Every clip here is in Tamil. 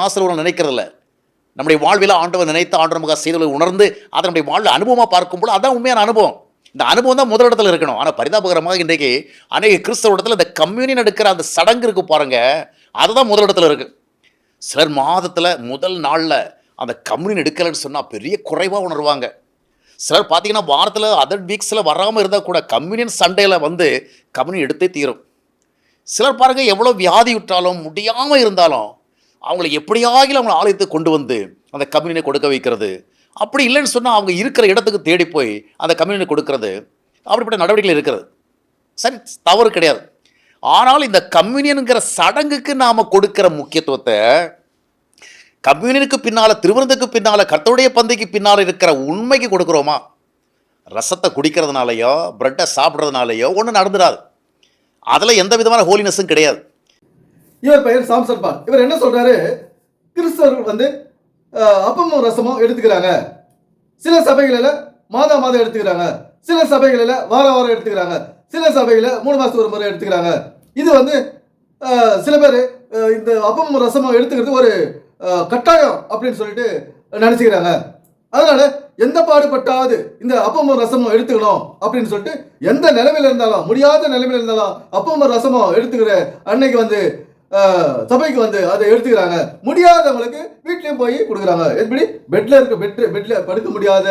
மாசத்தில் ஒரு நினைக்கிறதில்ல. நம்முடைய வாழ்வில் ஆண்டவர் நினைத்து ஆண்டவர் முக செய்ததை உணர்ந்து அதை நம்முடைய வாழ்வில் அனுபவமாக பார்க்கும்போது அதான் உண்மையான அனுபவம். இந்த அனுபவம் தான் முதலிடத்தில் இருக்கணும். ஆனால் பரிதாபகரமாக இன்றைக்கு அநேக கிறிஸ்தவ இடத்துல இந்த கம்யூனியன் எடுக்கிற அந்த சடங்கு இருக்கு பாருங்க. அதுதான் முதலிடத்தில் இருக்கு. சிலர் மாதத்தில் முதல் நாளில் அந்த கம்யூனியன் எடுக்கலைன்னு சொன்னால் பெரிய குறைவாக உணர்வாங்க. சிலர் பார்த்தீங்கன்னா வாரத்தில் அதர் வீக்ஸில் வராமல் இருந்தால் கூட கம்யூனியன் சண்டேல வந்து கம்யூனியன் எடுத்தே தீரும். சிலர் பாருங்கள் எவ்வளோ வியாதி விட்டாலும் முடியாமல் இருந்தாலும் அவங்களை எப்படியாகிலும் அவங்களை ஆலயத்தை கொண்டு வந்து அந்த கம்யூனியை கொடுக்க வைக்கிறது. அப்படி இல்லைன்னு சொன்னால் அவங்க இருக்கிற இடத்துக்கு தேடி போய் அந்த கம்யூனியை கொடுக்கறது. அப்படிப்பட்ட நடவடிக்கைகள் இருக்கிறது. சரி தவறு கிடையாது. ஆனால் இந்த கம்யூனியனுங்கிற சடங்குக்கு நாம் கொடுக்கிற முக்கியத்துவத்தை கம்யூனியனுக்கு பின்னால் திருவிருந்துக்கு பின்னால் கர்த்தருடைய பந்தைக்கு பின்னால் இருக்கிற உண்மைக்கு கொடுக்குறோமா? ரசத்தை குடிக்கிறதுனாலையோ பிரெட்டை சாப்பிட்றதுனாலையோ ஒன்றும் நடந்துடாது அதில் எந்த விதமான ஹோலினஸும் கிடையாது. இவர் பெயர் சாம்சன் பால். இவர் என்ன சொல்றாரு? கிறிஸ்தவர்கள் வந்து அப்பமும் ரசமும் எடுத்துக்கிறாங்க. சில சபைகளில் மாதா மாதம் எடுத்துக்கிறாங்க. சில சபைகளில் வார வாரம் எடுத்துக்கிறாங்க. சில சபைகளில் மூணு மாதத்துக்கு ஒரு முறை எடுத்துக்கிறாங்க. இது வந்து சில பேர் இந்த அப்பமும் ரசமும் எடுத்துக்கிறது ஒரு கட்டாயம் அப்படின்னு சொல்லிட்டு நினச்சிக்கிறாங்க. அதனால எந்த பாடுபட்டாவது இந்த அப்பமும் ரசமும் எடுத்துக்கணும் அப்படின்னு சொல்லிட்டு எந்த நிலைமையில இருந்தாலும் முடியாத நிலைமையில இருந்தாலும் அப்பமும் ரசமும் எடுத்துக்கிற அன்னைக்கு வந்து சபைக்கு வந்து அதை எடுத்துக்கிறாங்க. முடியாதவங்களுக்கு வீட்லேயும் போய் கொடுக்குறாங்க. எப்படி? பெட்டில் இருக்க பெட் பெட்ல படுக்க முடியாத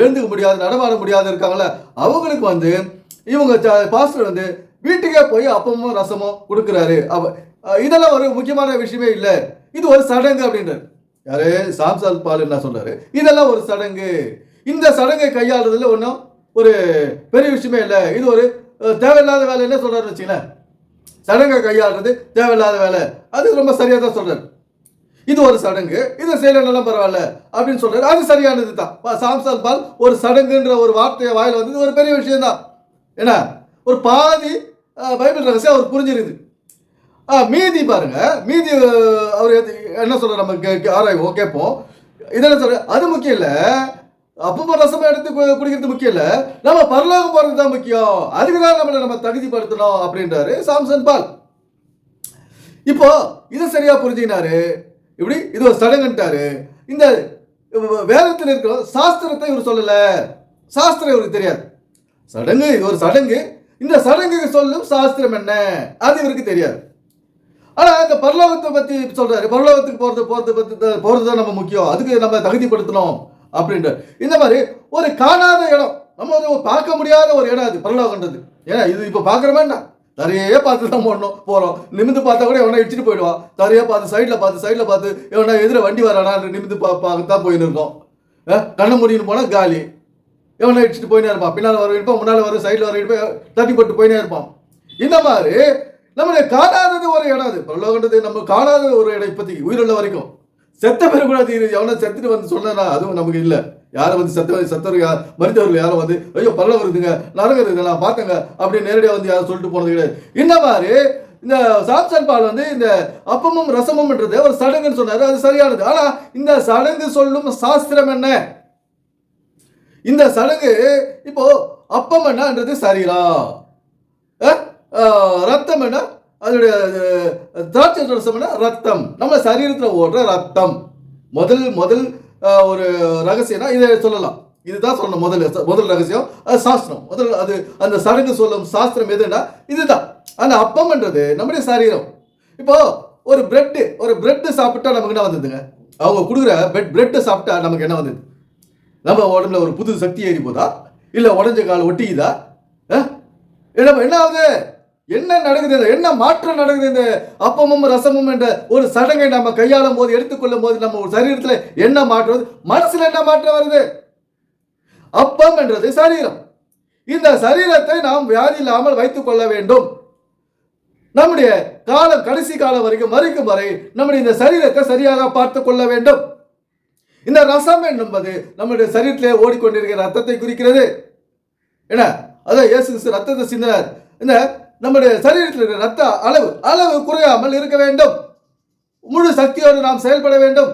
எழுந்துக்க முடியாத நடமாட முடியாத இருக்காங்களே அவங்களுக்கு வந்து இவங்க பாஸ்டர் வந்து வீட்டுக்கே போய் அப்பமோ ரசமும் கொடுக்குறாரு. அவ இதெல்லாம் ஒரு முக்கியமான விஷயமே இல்லை. இது ஒரு சடங்கு அப்படின்றது யாரு? சாம்சால் பால் என்ன சொல்றாரு? இதெல்லாம் ஒரு சடங்கு. இந்த சடங்கை கையாளுறதுல ஒன்றும் ஒரு பெரிய விஷயமே இல்லை. இது ஒரு தேவையில்லாத வேலை என்ன சொல்றாருன்னு வச்சுங்களேன் சடங்கை கையாளுறது தேவையில்லாத வேலை. அது ரொம்ப சரியாக தான் சொல்றாரு. இது ஒரு சடங்கு. இதை செய்யலனாலும் பரவாயில்ல அப்படின்னு சொல்றாரு. அது சரியானது தான். பா- சாம்சால் பால் ஒரு சடங்குன்ற ஒரு வார்த்தையை வாயில் வந்து ஒரு பெரிய விஷயம் தான். என்ன? ஒரு பாதி பைபிள் ரகசியம் அவர் புரிஞ்சிருது. ஆ மீதி பாருங்க. மீதி அவர் என்ன சொல்ற நம்ம கே- ஆராய்வோம் கேட்போம். இதெல்லாம் சொல்ற அது முக்கியம் இல்லை. அப்பப்போ ரசம் எடுத்து குடிக்கிறது முக்கியம் இல்லை. நம்ம பரலோகம் போறது தான் முக்கியம். அதுக்கு தான் நம்மளை நம்ம தகுதிப்படுத்தணும் அப்படின்றாரு சாம்சன் பால். இப்போ இதை சரியா புரிஞ்சுக்கினாரு. இப்படி இது ஒரு சடங்குன்ட்டாரு. இந்த வேதத்தில் இருக்கிற சாஸ்திரத்தை இவர் சொல்லல. சாஸ்திரம் இவருக்கு தெரியாது. சடங்கு இது ஒரு சடங்கு. இந்த சடங்குக்கு சொல்லும் சாஸ்திரம் என்ன? அது இவருக்கு தெரியாது. ஆனால் இந்த பரலோகத்தை பற்றி சொல்கிறாரு பரலோகத்துக்கு போகிறது போகிறது பற்றி போகிறது தான் நம்ம முக்கியம். அதுக்கு நம்ம தகுதிப்படுத்தணும். அப்படின்ற. இந்த மாதிரி ஒரு காணாத இடம். நம்ம வந்து பார்க்க முடியாத ஒரு இடம் அது பரலோகன்றது ஏன்னா இது இப்போ பார்க்குற என்ன நிறைய பார்த்து தான் போடணும் போகிறோம் நிமிந்து பார்த்தா கூட எவனா இடிச்சிட்டு போயிடுவான் நிறைய பார்த்து சைடில் பார்த்து சைடில் பார்த்து எவனா எதிர வண்டி வரானான்னு நிமிந்து பா பார்த்து தான் போயின்னு இருக்கோம். அஹ், கண்ணை முடின்னு போனால் காலி. எவனை இடிச்சிட்டு போயினே இருப்பான். பின்னால் வர இருப்பான் முன்னால் வர சைடில் வர இருப்பான் தட்டி போட்டு போயினே இருப்பான். இந்த மாதிரி நம்மளுடைய காணாதது ஒரு இடம் அது. பரலோகன்றது நம்ம காணாத ஒரு இடம் இப்போதைக்கு உயிருள்ள வரைக்கும். செத்த பேர் கூட எவனோ செத்துட்டு வந்து சொன்னா அதுவும் நமக்கு இல்லை. யாரும் வந்து செத்த செத்தவர்கள் யார்? மறித்தவர்கள் யாரும் வந்து ஐயோ பரலோகம் இருக்குதுங்க நரகம் இருக்குங்க நான் பார்த்தேங்க அப்படின்னு நேரடியாக வந்து யாரும் சொல்லிட்டு போனது கிடையாது. இந்த மாதிரி இந்த சாப்சன் பால் வந்து இந்த அப்பமும் ரசமும்ன்றது ஒரு சடங்குன்னு சொன்னாரு அது சரியானது. ஆனா இந்த சடங்கு சொல்லும் சாஸ்திரம் என்ன? இந்த சடங்கு இப்போ அப்பம் என்னன்றது சரீரம் ரத்தம் என்ன? அதோடைய திராட்சை ரசம்னா ரத்தம். நம்ம சரீரத்தில் ஓடுற ரத்தம். முதல் முதல் ஒரு ரகசியம்னா இதை சொல்லலாம். இதுதான் சொல்லணும் முதல் முதல் ரகசியம். அது சாஸ்திரம். முதல் அது அந்த சடங்கு சொல்லும் சாஸ்திரம் எதுன்னா இதுதான். அந்த அப்பம்ன்றது நம்முடைய சரீரம். இப்போ ஒரு பிரெட்டு ஒரு பிரெட்டு சாப்பிட்டா நமக்கு என்ன வந்ததுங்க? அவங்க கொடுக்குற பிரெட் பிரெட்டு சாப்பிட்டா நமக்கு என்ன வந்தது? நம்ம உடம்புல ஒரு புது சக்தி ஏறி போதா? இல்லை உடஞ்ச கால் ஒட்டிக்குதா? என்ன என்ன ஆகுது? என்ன நடக்குது என்ன மாற்றம் நடக்குது இந்த அப்பமும் ரசமும் என்ற ஒரு சடங்கை நம்ம கையாளும் போது எடுத்துக்கொள்ளும் போது நம்ம ஒரு சரீரத்தில் என்ன மாற்றம் மனசில் மனசுல என்ன மாற்றம் வருது? அப்பம் என்றது சரீரம். இந்த சரீரத்தை நாம் வியாதி இல்லாமல் வைத்துக் கொள்ள வேண்டும். நம்முடைய காலம் கடைசி காலம் வரைக்கும் மறுக்கும் வரை நம்முடைய இந்த சரீரத்தை சரியாக பார்த்து கொள்ள வேண்டும். இந்த ரசம் என்பது நம்முடைய சரீரத்திலே ஓடிக்கொண்டிருக்கிற ரத்தத்தை குறிக்கிறது. என்ன? அதான் இயேசு ரத்தத்தை சிந்தினார். இந்த நம்முடைய சரீரத்தில் இருக்கிற ரத்த அளவு அளவு குறையாமல் இருக்க வேண்டும். முழு சக்தியோடு நாம் செயல்பட வேண்டும்.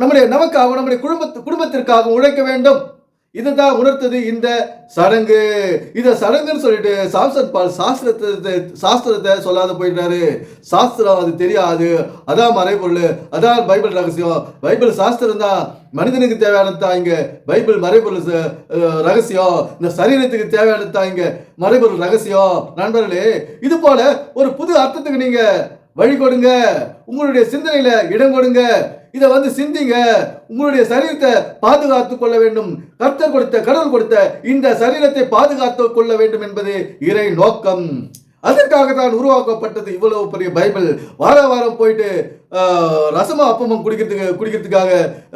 நம்முடைய நமக்காகவும் நம்முடைய குடும்பத்து குடும்பத்திற்காகவும் உழைக்க வேண்டும். இதுதான் உணர்த்தது இந்த சடங்கு. இதை சடங்குன்னு சொல்லிட்டு சாம்சன் பால் சாஸ்திரத்தை சாஸ்திரத்தை சொல்லாத போயிட்டாரு சாஸ்திரம் அது தெரியாது. அதான் மறைபொருள். அதான் பைபிள் ரகசியம். பைபிள் சாஸ்திரம் தான் மனிதனுக்கு தேவையானது தான் இங்கே. பைபிள் மறைபொருள் ரகசியம். இந்த சரீரத்துக்கு தேவையானது தான் இங்கே. மறைபொருள் ரகசியம். நண்பர்களே இது போல ஒரு புது அர்த்தத்துக்கு நீங்கள் வழி கொடுங்க. உங்களுடைய சிந்தனையில இடம் கொடுங்க. இதை வந்து சிந்திங்க. உங்களுடைய சரீரத்தை பாதுகாத்துக் கொள்ள வேண்டும். கர்த்தர் கொடுத்த கடவுள் கொடுத்த இந்த சரீரத்தை பாதுகாத்துக் கொள்ள வேண்டும் என்பது இறை நோக்கம். அதற்காக தான் உருவாக்கப்பட்டது இவ்வளவு பெரிய பைபிள். வார வாரம் போயிட்டு ரசமா ரசமும் அப்பமும் குடிக்கிறதுக்கு குடிக்கிறதுக்காக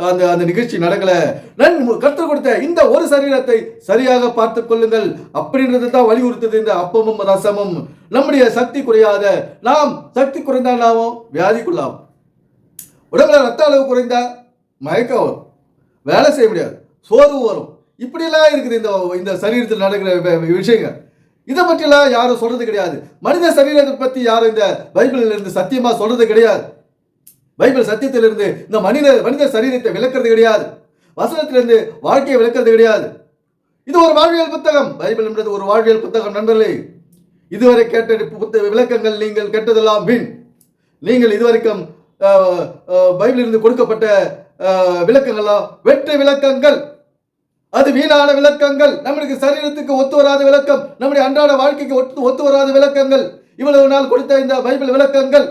அந்த அந்த நிகழ்ச்சி நடக்கல. நான் கற்றுக் கொடுத்த இந்த ஒரு சரீரத்தை சரியாக பார்த்து கொள்ளுங்கள். அப்படின்றது தான் வலியுறுத்தது இந்த அப்பமும் ரசமும். நம்முடைய சக்தி குறையாத நாம் சக்தி குறைந்தால் நாமும் வியாதிக்குள்ளாகும் உடம்புல ரத்த அளவு குறைந்தா மயக்கம் வரும். வேலை செய்ய முடியாது. சோர்வு வரும். இப்படியெல்லாம் இருக்குது இந்த இந்த சரீரத்தில் நடக்கிற விஷயங்கள். இதை பற்றிலாம் யாரும் சொல்றது கிடையாது. மனித சரீரத்தை பற்றி யாரும் இந்த பைபிளில் இருந்து சத்தியமா சொல்றது கிடையாது. பைபிள் சத்தியத்திலிருந்து இந்த மனித மனித சரீரத்தை விளக்குறது கிடையாது. வசனத்திலிருந்து வாழ்க்கையை விளக்குறது கிடையாது. இது ஒரு வாழ்வியல் புத்தகம். பைபிள் என்பது ஒரு வாழ்வியல் புத்தகம் நண்பர்களே. இதுவரை கேட்ட புத்த விளக்கங்கள் நீங்கள் கேட்டதெல்லாம் வீண். நீங்கள் இதுவரைக்கும் பைபிளிலிருந்து கொடுக்கப்பட்ட விளக்கங்களா? வெற்று விளக்கங்கள். அது வீணான விளக்கங்கள். நம்மளுக்கு சரீரத்துக்கு ஒத்து வராத விளக்கம். நம்முடைய அன்றாட வாழ்க்கைக்கு ஒத்து ஒத்து வராத விளக்கங்கள். இவ்வளவு நாள் கொடுத்த இந்த பைபிள் விளக்கங்கள்.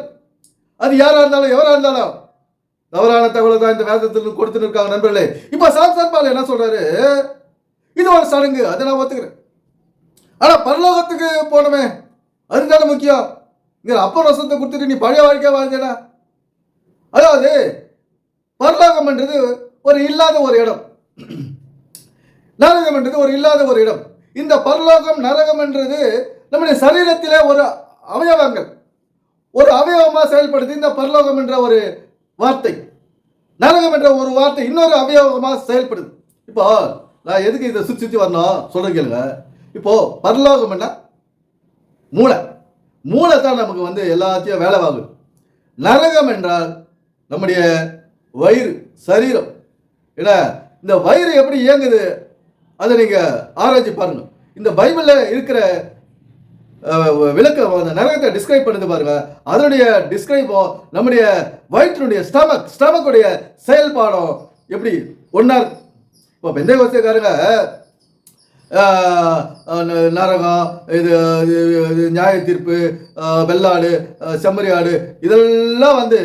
அது யாரா இருந்தாலும் எவரா இருந்தாலும். தவறான தகவலை தான் இந்த வேதத்தில் கொடுத்துட்டு இருக்காங்க நண்பர்களே. இப்ப சாம்சன் பால் என்ன சொல்றாரு? இது ஒரு சடங்கு அதை நான் ஒத்துக்கிறேன். ஆனா பரலோகத்துக்கு போனமே அதுதானே முக்கியம். இங்க அப்ப ரசத்தை கொடுத்துட்டு நீ பழைய வாழ்க்கையா வாழ்ந்தேனா? அதாவது பரலோகம்ன்றது ஒரு இல்லாத ஒரு இடம். நரகம் என்றது ஒரு இல்லாத ஒரு இடம். இந்த பரலோகம் நரகம் என்றது நம்முடைய சரீரத்திலே ஒரு அவயவங்கள். ஒரு அவயவமாக செயல்படுது இந்த பரலோகம் என்ற ஒரு வார்த்தை. நரகம் என்ற ஒரு வார்த்தை இன்னொரு அவயவமாக செயல்படுது. இப்போ நான் எதுக்கு இதை சுற்றி சுற்றி வரணும்? சொல்ற கேளுங்க. இப்போ பரலோகம் என்ன? மூளை. மூளை தான் நமக்கு வந்து எல்லாத்தையும் வேலை வாங்கும் நரகம் என்றால் நம்முடைய வயிறு சரீரம். என்ன இந்த வயிறு எப்படி இயங்குது? அதை நீங்கள் ஆராய்ச்சி பாருங்க. இந்த பைபிளில் இருக்கிற விளக்க விளக்கம் அந்த நரகத்தை டிஸ்கிரைப் பண்ணுது பாருங்க. அதனுடைய டிஸ்கிரைபும் நம்முடைய வயிற்றினுடைய ஸ்டமக் ஸ்டமக்குடைய செயல்பாடும் எப்படி? ஒன்றா இப்போ பெந்தை கோஸ்தக்காரங்க நரகம் இது இது- நியாய தீர்ப்பு வெள்ளாடு செம்மறியாடு செம்மறி ஆடு இதெல்லாம் வந்து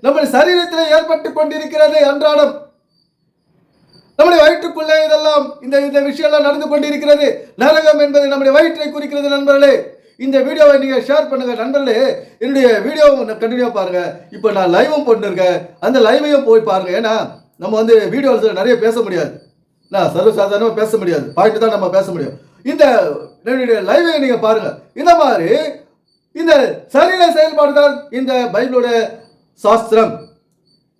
நம்முடைய சரீரத்தில் ஏற்பட்டு கொண்டிருக்கிறது அன்றாடம். நம்முடைய வயிற்றுக்குள்ளே இதெல்லாம் இந்த இந்த விஷயம்லாம் நடந்து கொண்டிருக்கிறது. நரகம் என்பது நம்முடைய வயிற்றை குறிக்கிறது நண்பர்களே. இந்த வீடியோவை நீங்க ஷேர் பண்ணுங்க நண்பர்களே. என்னுடைய வீடியோவை கண்டினியூ பாருங்க. இப்போ நான் லைவும் போட்டுருக்கேன். அந்த லைவையும் போய் பாருங்க. ஏன்னா நம்ம வந்து வீடியோவில் நிறைய பேச முடியாது. நான் சர்வசாதாரணமாக பேச முடியாது. பாயிண்ட் தான் நம்ம பேச முடியும். இந்த என்னுடைய லைவை நீங்க பாருங்க. இந்த மாதிரி இந்த சரீர செயல்பாடு தான் இந்த பைபிளோட சாஸ்திரம்.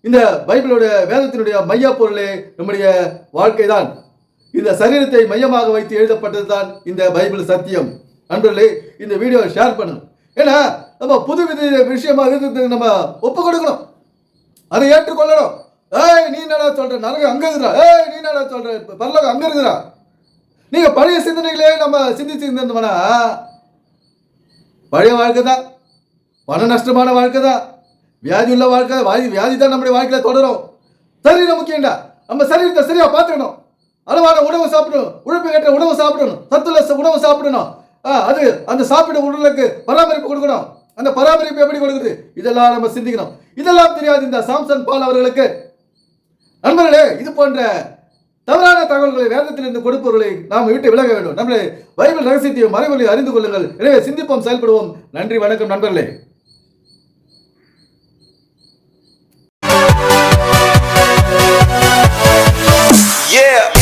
இந்த பைபிளோட வேதத்தினுடைய மைய பொருளே நம்முடைய வாழ்க்கை தான் இந்த சரீரத்தை மையமாக வைத்து எழுதப்பட்டது தான் இந்த பைபிள் சத்தியம். நண்பர்களே இந்த வீடியோவை ஷேர் பண்ணுங்க ஏன்னா நம்ம புது வித விஷயமா இருக்கிறதுக்கு நம்ம ஒப்பு கொடுக்கணும். அதை ஏற்றுக்கொள்ளணும். ஏய் நீ என்னடா சொல்ற? நரகம் அங்க இருக்கிறா ஏய் நீ என்னடா சொல்ற? இப்ப பரலோகம் அங்க இருக்கிறா நீங்க பழைய சிந்தனைகளே நம்ம சிந்திச்சு இருந்தோம்னா பழைய வாழ்க்கை தான் பண நஷ்டமான வாழ்க்கை தான் வியாதி உள்ள வாழ்க்கை வாதி வியாதி தான் நம்முடைய வாழ்க்கையில் தொடரும். சரீரம் முக்கியம்டா. நம்ம சரீரத்தை சரியாக பார்த்துக்கணும். அளவான உணவு சாப்பிடணும். உழைப்பு கட்டுற உணவு சாப்பிடணும். சத்துள்ள ச- உணவு சாப்பிடணும். ஆ, அது அந்த சாப்பிட உடலுக்கு பராமரிப்பு கொடுக்கணும். அந்த பராமரிப்பு எப்படி கொடுக்குது? இதெல்லாம் நம்ம சிந்திக்கணும். இதெல்லாம் தெரியாது இந்த சாம்சன் பால் அவர்களுக்கு. நண்பர்களே இது போன்ற தவறான தகவல்களை வேதத்திலிருந்து கொடுப்பவர்களை நாம் விட்டு விலக வேண்டும். நம்மளை பைபிள் ரகசியத்தையும் மறைமொழியை அறிந்து கொள்ளுங்கள். எனவே சிந்திப்போம் செயல்படுவோம். நன்றி வணக்கம் நண்பர்களே. Yeah.